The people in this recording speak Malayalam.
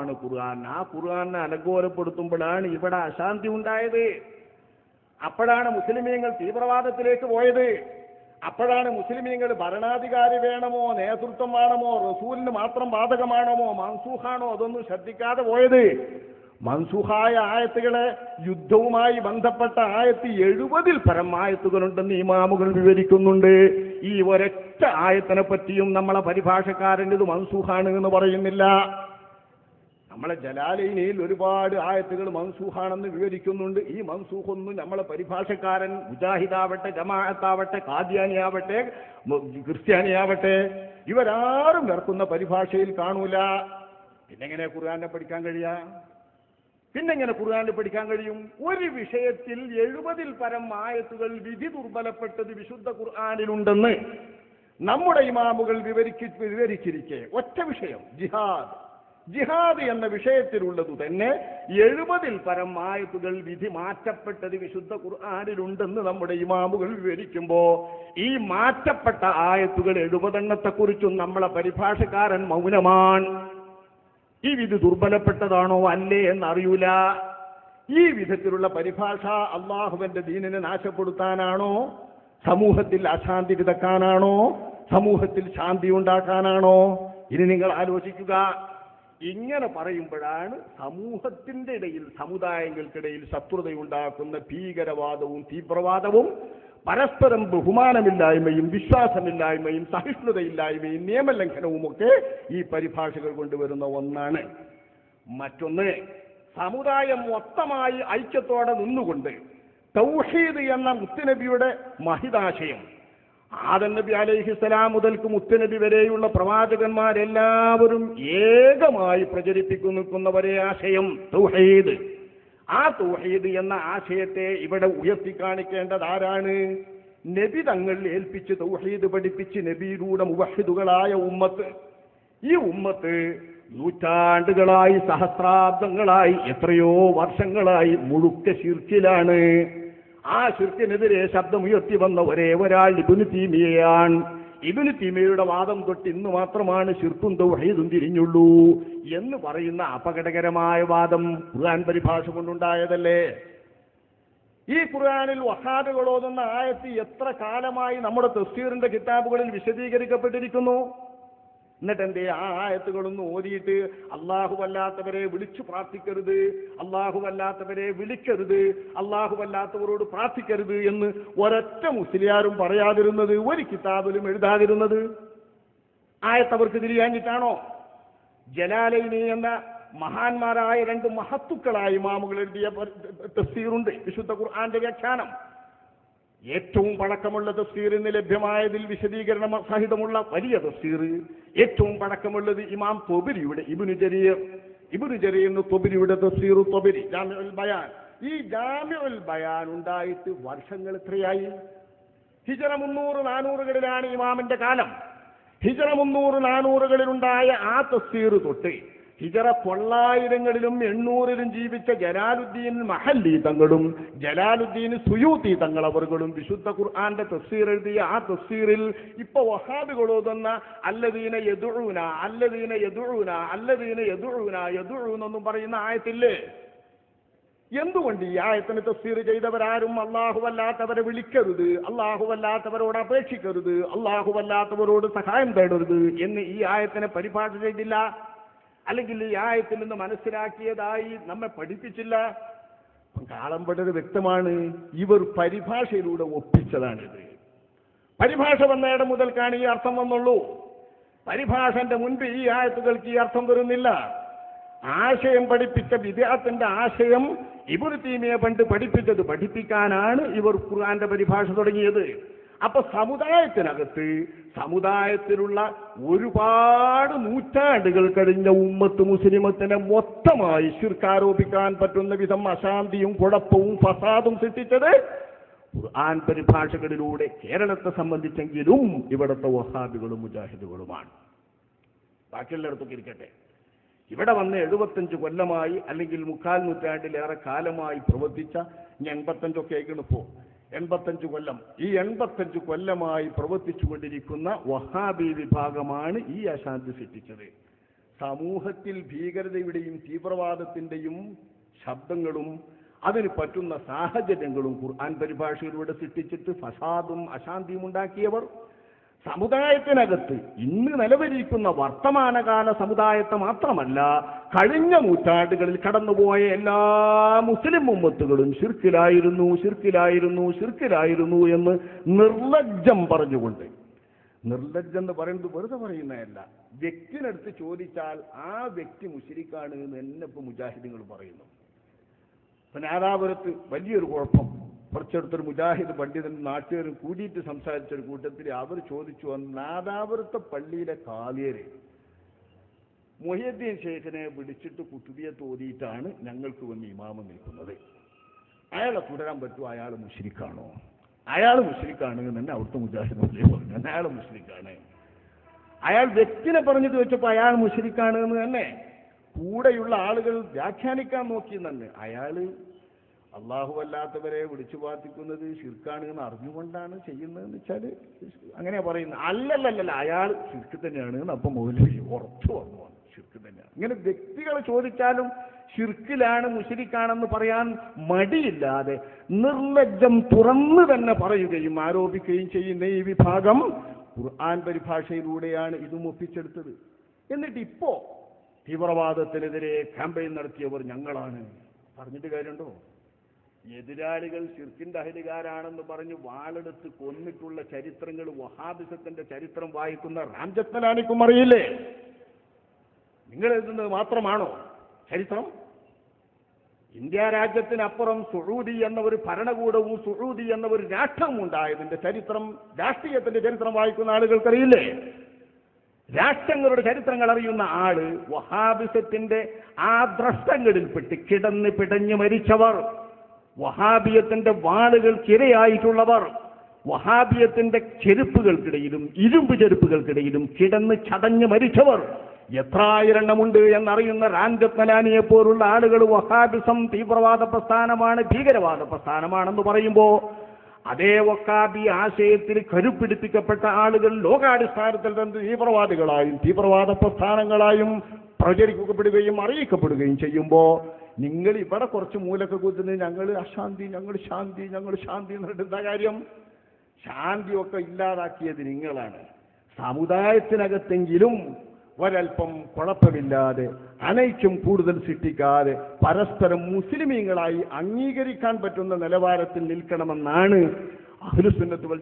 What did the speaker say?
ആണ് ഖുർആൻ. ആ ഖുർആനെ അലങ്കോലപ്പെടുത്തുമ്പോഴാണ് ഇവിടെ അശാന്തി ഉണ്ടായത്. അപ്പോഴാണ് മുസ്ലിമീങ്ങൾ തീവ്രവാദത്തിലേക്ക് പോയത്. അപ്പോഴാണ് മുസ്ലിമീങ്ങൾ ഭരണാധികാരി വേണമോ നേതൃത്വം വേണമോ റസൂലിന് മാത്രം ബാധകമാണോ മൻസൂഖാണോ അതൊന്നും ശ്രദ്ധിക്കാതെ പോയത്. മൻസൂഹായ ആയത്തുകളെ യുദ്ധവുമായി ബന്ധപ്പെട്ട ആയത്ത് എഴുപതിൽ പരം ആയത്തുകളുണ്ടെന്ന് ഇമാമുകൾ വിവരിക്കുന്നുണ്ട്. ഈ ഒരൊറ്റ ആയത്തിനെ പറ്റിയും നമ്മളെ പരിഭാഷക്കാരൻ ഇത് മൻസൂഹാണ് എന്ന് പറയുന്നില്ല. നമ്മളെ ജലാലയിനയിൽ ഒരുപാട് ആയത്തുകൾ മൻസൂഹാണെന്ന് വിവരിക്കുന്നുണ്ട്. ഈ മൻസൂഹൊന്നും നമ്മളെ പരിഭാഷക്കാരൻ മുജാഹിദാവട്ടെ ജമാഅത്താവട്ടെ കാദ്യാനിയാവട്ടെ ക്രിസ്ത്യാനിയാവട്ടെ ഇവരാരും ഇറക്കുന്ന പരിഭാഷയിൽ കാണൂല. പിന്നെങ്ങനെ ഖുർആാനെ പഠിക്കാൻ കഴിയാ? പിന്നെങ്ങനെ ഖുർആനിൽ പഠിക്കാൻ കഴിയും? ഒരു വിഷയത്തിൽ എഴുപതിൽ പരം ആയത്തുകൾ വിധി ദുർബലപ്പെട്ടത് വിശുദ്ധ ഖുർആാനിലുണ്ടെന്ന് നമ്മുടെ ഇമാമുകൾ വിവരിക്ക് വിവരിച്ചിരിക്കെ. ഒറ്റ വിഷയം ജിഹാദ്. ജിഹാദ് എന്ന വിഷയത്തിലുള്ളത് തന്നെ എഴുപതിൽ പരം ആയത്തുകൾ വിധി മാറ്റപ്പെട്ടത് വിശുദ്ധ ഖുർആാനിലുണ്ടെന്ന് നമ്മുടെ ഇമാമുകൾ വിവരിക്കുമ്പോ ഈ മാറ്റപ്പെട്ട ആയത്തുകൾ എഴുപതെണ്ണത്തെക്കുറിച്ചും നമ്മളെ പരിഭാഷക്കാരൻ മൗനമാണ് ഈ വിധി ദുർബലപ്പെട്ടതാണോ അല്ലേ എന്നറിയൂല. ഈ വിധത്തിലുള്ള പരിഭാഷ അള്ളാഹുവിന്റെ ദീനിനെ നാശപ്പെടുത്താനാണോ? സമൂഹത്തിൽ അശാന്തി വിതക്കാനാണോ? സമൂഹത്തിൽ ശാന്തി ഉണ്ടാക്കാനാണോ? ഇനി നിങ്ങൾ ആലോചിക്കുക. ഇങ്ങനെ പറയുമ്പോഴാണ് സമൂഹത്തിന്റെ ഇടയിൽ സമുദായങ്ങൾക്കിടയിൽ ശത്രുതയുണ്ടാക്കുന്ന ഭീകരവാദവും തീവ്രവാദവും പരസ്പരം ബഹുമാനമില്ലായ്മയും വിശ്വാസമില്ലായ്മയും സഹിഷ്ണുതയില്ലായ്മയും നിയമലംഘനവും ഒക്കെ ഈ പരിഭാഷകൾ കൊണ്ടുവരുന്ന ഒന്നാണ്. മറ്റൊന്ന് സമുദായം മൊത്തമായി ഐക്യത്തോടെ നിന്നുകൊണ്ട് തൗഹീദ് എന്ന മുത്തുനബിയുടെ മഹിതാശയം ആദൻ നബി അലൈഹിസ്സലാം മുതൽക്ക് മുത്തുനബി വരെയുള്ള പ്രവാചകന്മാരെല്ലാവരും ഏകമായി പ്രചരിപ്പിക്കുന്നു നിൽക്കുന്ന ഒരേ ആശയം തൗഹീദ്. ആ തൗഹീദ് എന്ന ആശയത്തെ ഇവിടെ ഉയർത്തി കാണിക്കേണ്ടത് ആരാണ് നബി തങ്ങൾ ഏൽപ്പിച്ച് തൗഹീദ് പഠിപ്പിച്ച് നബിയിലൂടെ മുവഹിദുകളായ ഉമ്മത്ത്. ഈ ഉമ്മത്ത് നൂറ്റാണ്ടുകളായി സഹസ്രാബ്ദങ്ങളായി എത്രയോ വർഷങ്ങളായി മുഴുക്ക ശിർക്കിലാണ്. ആ ശിർക്കിനെതിരെ ശബ്ദമുയർത്തി വന്ന ഒരേ ഒരാൾ ഇബുന് തീമിയയാണ്. ഇബിന് തീമയുടെ വാദം തൊട്ട് ഇന്ന് മാത്രമാണ് ശിർക്കും തൗഹീദും തിരിഞ്ഞുള്ളൂ എന്ന് പറയുന്ന അപകടകരമായ വാദം ഖുർആൻ പരിഭാഷ കൊണ്ടുണ്ടായതല്ലേ? ഈ ഖുർആനിൽ വഹാബികളോതുന്ന ആയത്തി എത്ര കാലമായി നമ്മുടെ തസ്തീറിന്റെ കിതാബുകളിൽ വിശദീകരിക്കപ്പെട്ടിരിക്കുന്നു? എന്നിട്ട് എന്തേ ആ ആയത്തുകളൊന്നും ഓതിയിട്ട് അല്ലാഹുവല്ലാത്തവരെ വിളിച്ചു പ്രാർത്ഥിക്കരുത്. അല്ലാഹുവല്ലാത്തവരെ വിളിക്കരുത്. അല്ലാഹുവല്ലാത്തവരോട് പ്രാർത്ഥിക്കരുത് എന്ന് ഒരൊറ്റ മുസ്ലിയാരും പറയാതിരുന്നത് ഒരു കിതാബിലും എഴുതാതിരുന്നത്. ആയത്തവർക്ക് തിരിയാഞ്ഞിട്ടാണോ? ജലാലൈനി എന്ന മഹാന്മാരായ രണ്ട് മഹത്തുക്കളായ ഇമാമുകൾ എഴുതിയ തഫ്സീറുണ്ട്. വിശുദ്ധ ഖുർആന്റെ വ്യാഖ്യാനം. ഏറ്റവും പഴക്കമുള്ള തഫ്സീർ ലഭ്യമായതിൽ വിശദീകരണ സഹിതമുള്ള വലിയ തഫ്സീർ ഏറ്റവും പഴക്കമുള്ളത് ഇമാം തൊബിരിയുടെ ഇബുനു ജരീർ. ഇബുനു ജരീർ എന്ന് തൊബിരിയുടെ തഫ്സീർ തൊബിരി ജാമിഉൽ ബയാൻ. ഈ ജാമിഉൽ ബയാൻ ഉണ്ടായിട്ട് വർഷങ്ങൾ എത്രയായി? ഹിജറ മുന്നൂറ് നാനൂറുകളിലാണ് ഇമാമിന്റെ കാലം. ഹിജറ മുന്നൂറ് നാനൂറുകളിലുണ്ടായ ആ തഫ്സീർ തൊട്ട് ഹിജറ തൊള്ളായിരങ്ങളിലും എണ്ണൂറിലും ജീവിച്ച ജലാലുദ്ദീൻ മഹല്ലി തങ്ങളും ജലാലുദ്ദീൻ സുയൂത്തി തങ്ങളവറുകളും വിശുദ്ധ ഖുർആന്റെ തസ്സീർ എഴുതിയ ആ തസ്സീറിൽ ഇപ്പൊ വഹാബികളോതുന്ന അല്ലദീന യദുഊന അല്ലദീന യദുഊന അല്ലദീന യദുഊന യദുഊനൊന്നും പറയുന്ന ആയത്തില്ലേ? എന്തുകൊണ്ട് ഈ ആയത്തിന് തഫ്സീർ ചെയ്തവരാരും അല്ലാഹുവല്ലാത്തവരെ വിളിക്കരുത് അല്ലാഹുവല്ലാത്തവരോട് അപേക്ഷിക്കരുത് അല്ലാഹുവല്ലാത്തവരോട് സഹായം തേടരുത് എന്ന് ഈ ആയത്തിനെ പരിഭാഷ ചെയ്തില്ല? അല്ലെങ്കിൽ ഈ ആയത്തിൽ നിന്ന് മനസ്സിലാക്കിയതായി നമ്മെ പഠിപ്പിച്ചില്ല. കാളമ്പടത് വ്യക്തമാണ് ഇവർ പരിഭാഷയിലൂടെ ഒപ്പിച്ചതാണിത് പരിഭാഷ വന്നയിടം മുതൽക്കാണ് ഈ അർത്ഥം വന്നുള്ളൂ. പരിഭാഷന്റെ മുൻപ് ഈ ആയത്തുകൾക്ക് ഈ അർത്ഥം വരുന്നില്ല. ആശയം പഠിപ്പിച്ച വിദ്യാർത്ഥിന്റെ ആശയം ഇവർ തീമിയെ പണ്ട് പഠിപ്പിച്ചത് പഠിപ്പിക്കാനാണ് ഇവർ ഖുർആന്റെ പരിഭാഷ തുടങ്ങിയത്. അപ്പൊ സമുദായത്തിനകത്ത് സമുദായത്തിലുള്ള ഒരുപാട് നൂറ്റാണ്ടുകൾ കഴിഞ്ഞ ഉമ്മത്ത് മുസ്ലിമത്തിനെ മൊത്തമായി ശിർക്കാരോപിക്കാൻ പറ്റുന്ന വിധം അശാന്തിയും കുഴപ്പവും ഫസാദും സൃഷ്ടിച്ചത് ഖുർആൻ പരിഭാഷകളിലൂടെ കേരളത്തെ സംബന്ധിച്ചെങ്കിലും ഇവിടുത്തെ വഹാബികളും മുജാഹിദുകളുമാണ്. ബാക്കിയുള്ളിടത്തൊക്കെ ഇരിക്കട്ടെ. ഇവിടെ വന്ന് എഴുപത്തഞ്ച് കൊല്ലമായി അല്ലെങ്കിൽ മുക്കാൽ നൂറ്റാണ്ടിലേറെ കാലമായി പ്രവർത്തിച്ച ഇനി എൺപത്തഞ്ചൊക്കെ ആയിക്കണിപ്പോ എൺപത്തഞ്ച് കൊല്ലം. ഈ എൺപത്തഞ്ച് കൊല്ലമായി പ്രവർത്തിച്ചുകൊണ്ടിരിക്കുന്ന വഹാബി വിഭാഗമാണ് ഈ അശാന്തി സൃഷ്ടിച്ചത്. സമൂഹത്തിൽ ഭീകരതയുടെയും തീവ്രവാദത്തിന്റെയും ശബ്ദങ്ങളും അതിന് പറ്റുന്ന സാഹചര്യങ്ങളും ഖുർആൻ പരിഭാഷയിലൂടെ സൃഷ്ടിച്ചിട്ട് ഫസാദും അശാന്തിയും ഉണ്ടാക്കിയവർ. സമുദായത്തിനകത്ത് ഇന്ന് നിലവിലിരിക്കുന്ന വർത്തമാനകാല സമുദായത്തെ മാത്രമല്ല കഴിഞ്ഞ നൂറ്റാണ്ടുകളിൽ കടന്നുപോയ എല്ലാ മുസ്ലിം മുമ്പത്തുകളും ശിർക്കിലായിരുന്നു ശിർക്കിലായിരുന്നു ശിർക്കിലായിരുന്നു എന്ന് നിർലജ്ജം പറഞ്ഞുകൊണ്ട്. നിർലജ്ജം എന്ന് പറയുന്നത് വെറുതെ പറയുന്നതല്ല. വ്യക്തിനടുത്ത് ചോദിച്ചാൽ ആ വ്യക്തി മുസ്ലിക്കാണ് എന്ന് എന്നെ ഇപ്പൊ മുജാഹിദുകൾ പറയുന്നു. നാദാപുരത്ത് വലിയൊരു കുഴപ്പം. കുറച്ചെടുത്തൊരു മുജാഹിദ് പണ്ഡിതൻ നാട്ടുകാരും കൂടിയിട്ട് സംസാരിച്ച ഒരു കൂട്ടത്തിൽ അവർ ചോദിച്ചു "അന്ന് നാദാപുരത്തെ പള്ളിയിലെ കാലിയര് മൊഹിയദ്ദീൻ ഷെയ്ഖിനെ വിളിച്ചിട്ട് കുത്തുബിയെ തോതിയിട്ടാണ് ഞങ്ങൾക്ക് വന്ന് ഇമാമ നിൽക്കുന്നത്. അയാളെ തുടരാൻ പറ്റുമോ? അയാൾ മുഷരിക്കാണോ അയാൾ മുഷരിക്കാണ് തന്നെ അവിടുത്തെ മുജാഹിദ് പറഞ്ഞു. അയാൾ മുഷരിക്കാണ് അയാൾ വ്യക്തിനെ പറഞ്ഞിട്ട് വെച്ചപ്പോൾ അയാൾ മുഷരിക്കാണ് എന്ന് തന്നെ കൂടെയുള്ള ആളുകൾ വ്യാഖ്യാനിക്കാൻ നോക്കി തന്നെ. അയാൾ അള്ളാഹു അല്ലാത്തവരെ വിളിച്ചു പ്രാർത്ഥിക്കുന്നത് ശിർക്കാണ് എന്ന് അറിഞ്ഞുകൊണ്ടാണ് ചെയ്യുന്നതെന്ന് വെച്ചാൽ അങ്ങനെയാ പറയുന്നത്. അല്ലല്ലല്ല അയാൾ ശിർക്ക് തന്നെയാണ് എന്ന് അപ്പം മുതലി ഉറച്ചു വന്നു ശിർക്ക് തന്നെയാണ്. ഇങ്ങനെ വ്യക്തികൾ ചോദിച്ചാലും ശിർക്കിലാണ് മുഷരിക്കാണെന്ന് പറയാൻ മടിയില്ലാതെ നിർലജ്ജം തുറന്നു തന്നെ പറയുകയും ആരോപിക്കുകയും ചെയ്യുന്ന ഈ വിഭാഗം ഖുർആൻ പരിഭാഷയിലൂടെയാണ് ഇതും ഒപ്പിച്ചെടുത്തത്. എന്നിട്ട് ഇപ്പോ തീവ്രവാദത്തിനെതിരെ ക്യാമ്പയിൻ നടത്തിയവർ ഞങ്ങളാണ്. പറഞ്ഞിട്ട് കാര്യമുണ്ടോ? എതിരാളികൾ ഷിർക്കിന്റെ അഹലുകാരാണെന്ന് പറഞ്ഞ് വാളെടുത്ത് കൊന്നിട്ടുള്ള ചരിത്രങ്ങൾ വഹാബിസത്തിന്റെ ചരിത്രം വായിക്കുന്ന റാംജത്മലാനിക്കും അറിയില്ലേ? നിങ്ങൾ എഴുതുന്നത് മാത്രമാണോ ചരിത്രം? ഇന്ത്യ രാജ്യത്തിനപ്പുറം സുഴൂതി എന്ന ഒരു ഭരണകൂടവും സുഴൂതി എന്ന ഒരു രാഷ്ട്രവും ഉണ്ടായതിന്റെ ചരിത്രം രാഷ്ട്രീയത്തിന്റെ ചരിത്രം വായിക്കുന്ന ആളുകൾക്കറിയില്ലേ? രാഷ്ട്രങ്ങളുടെ ചരിത്രങ്ങൾ അറിയുന്ന ആൾ വഹാബിസത്തിന്റെ ആ ദ്രഷ്ടങ്ങളിൽപ്പെട്ട് കിടന്ന് പിടഞ്ഞു മരിച്ചവർ. വഹാബിയത്തിന്റെ വാളുകൾ ചിരയായിട്ടുള്ളവർ വഹാബിയത്തിന്റെ ചെരുപ്പുകൾക്കിടയിലും ഇരുമ്പ് ചെരുപ്പുകൾക്കിടയിലും കിടന്ന് ചടഞ്ഞു മരിച്ചവർ. എത്രായിരെണ്ണമുണ്ട് എന്നറിയുന്ന റാൻഗത്നലാനിയെ പോലുള്ള ആളുകൾ വഹാബിസം തീവ്രവാദ പ്രസ്ഥാനമാണ് ഭീകരവാദ പ്രസ്ഥാനമാണെന്ന് പറയുമ്പോൾ അതേ വക്കാബി ആശയത്തിൽ കരുപ്പിടിപ്പിക്കപ്പെട്ട ആളുകൾ ലോകാടിസ്ഥാനത്തിൽ തന്നെ തീവ്രവാദികളായും തീവ്രവാദ പ്രസ്ഥാനങ്ങളായും പ്രചരിക്കപ്പെടുകയും അറിയിക്കപ്പെടുകയും ചെയ്യുമ്പോൾ നിങ്ങൾ ഇവിടെ കുറച്ച് മൂലൊക്കെ കുത്തുന്നത് ഞങ്ങൾ അശാന്തി ഞങ്ങൾ ശാന്തി ഞങ്ങൾ ശാന്തി എന്നിട്ട് എന്താ കാര്യം? ശാന്തിയൊക്കെ ഇല്ലാതാക്കിയത് നിങ്ങളാണ്. സമുദായത്തിനകത്തെങ്കിലും ഒരൽപ്പം കുഴപ്പമില്ലാതെ അനൈക്യം കൂടുതൽ സൃഷ്ടിക്കാതെ പരസ്പരം മുസ്ലിമീങ്ങളായി അംഗീകരിക്കാൻ പറ്റുന്ന നിലവാരത്തിൽ നിൽക്കണമെന്നാണ് അഹ്ലുസുന്നത്ത് വൽ